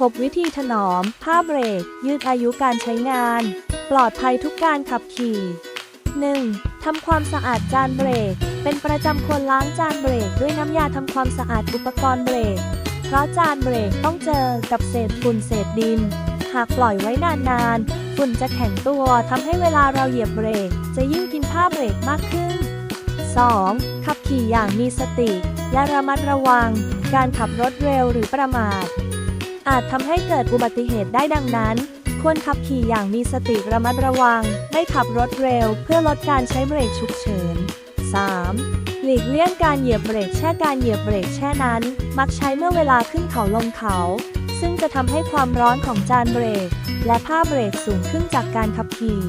6วิธีถนอม ผ้าเบรก ยืดอายุการใช้งาน ปลอดภัยทุกการขับขี่ 1. ทำความสะอาดจานเบรก เป็นประจำควรล้างจานเบรกด้วยน้ำยาทำความสะอาดอุปกรณ์เบรก เพราะจานเบรกต้องเจอกับเศษฝุ่นเศษดิน หากปล่อยไว้นานๆ ฝุ่นจะแข็งตัวทำให้เวลาเราเหยียบเบรก จะยิ่งกินผ้าเบรกมากขึ้น 2. ขับขี่อย่างมีสติ และระมัดระวัง การขับรถเร็วหรือประมาท อาจทำให้เกิดอุบัติเหตุได้ดังนั้น ควรขับขี่อย่างมีสติระมัดระวัง ไม่ขับรถเร็ว เพื่อลดการใช้เบรกฉุกเฉิน 3. หลีกเลี่ยงการเหยียบเบรกแช่การเหยียบเบรกแช่นั้น มักใช้เมื่อเวลาขึ้นเขาลงเขา ซึ่งจะทำให้ความร้อนของจานเบรก และผ้าเบรกสูงขึ้นจากการขับขี่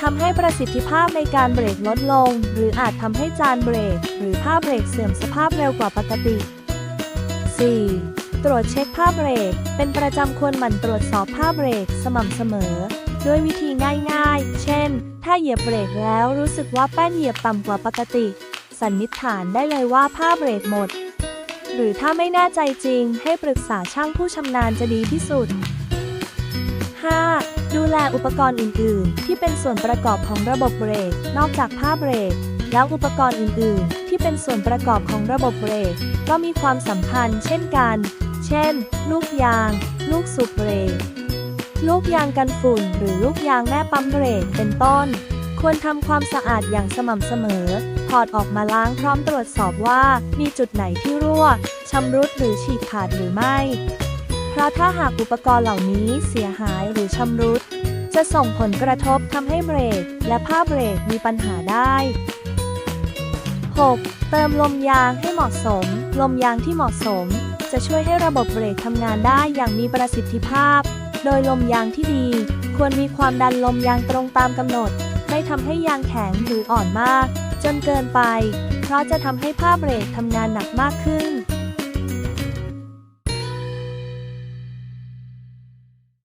ทำให้ประสิทธิภาพในการเบรกลดลง หรืออาจทำให้จานเบรก หรือผ้าเบรกเสื่อมสภาพเร็วกว่าปกติ 4. ตรวจเช็คผ้าเบรก เป็นประจำควรหมั่นตรวจสอบผ้าเบรกสม่ำเสมอ ด้วยวิธีง่ายๆ เช่น ถ้าเหยียบเบรกแล้วรู้สึกว่าแป้นเหยียบต่ำกว่าปกติ สันนิษฐานได้เลยว่าผ้าเบรกหมด หรือถ้าไม่แน่ใจจริง ให้ปรึกษาช่างผู้ชำนาญจะดีที่สุด 5. ดูแลอุปกรณ์อื่น ๆ ที่เป็นส่วนประกอบของระบบเบรก นอกจากผ้าเบรก แล้วอุปกรณ์อื่น ๆ ที่เป็นส่วนประกอบของระบบเบรก ก็มีความสำคัญเช่นกัน เช่น ลูกยาง ลูกสูบเบรกลูกยางกันฝุ่น หรือลูกยางแม่ปั๊มเบรกเป็นต้น ควรทำความสะอาดอย่างสม่ำเสมอ ถอดออกมาล้างพร้อมตรวจสอบว่ามีจุดไหนที่รั่วชำรุดหรือฉีกขาดหรือไม่ เพราะถ้าหากอุปกรณ์เหล่านี้เสียหายหรือชำรุด จะส่งผลกระทบทำให้เบรกและผ้าเบรกมีปัญหาได้ 6. เติมลมยางให้เหมาะสม ลมยางที่เหมาะสม จะช่วยให้ระบบเบรกทำงานได้อย่างมีประสิทธิภาพ โดยลมยางที่ดี ควรมีความดันลมยางตรงตามกำหนด ไม่ทำให้ยางแข็งหรืออ่อนมาก จนเกินไป เพราะจะทำให้ผ้าเบรกทำงานหนักมากขึ้น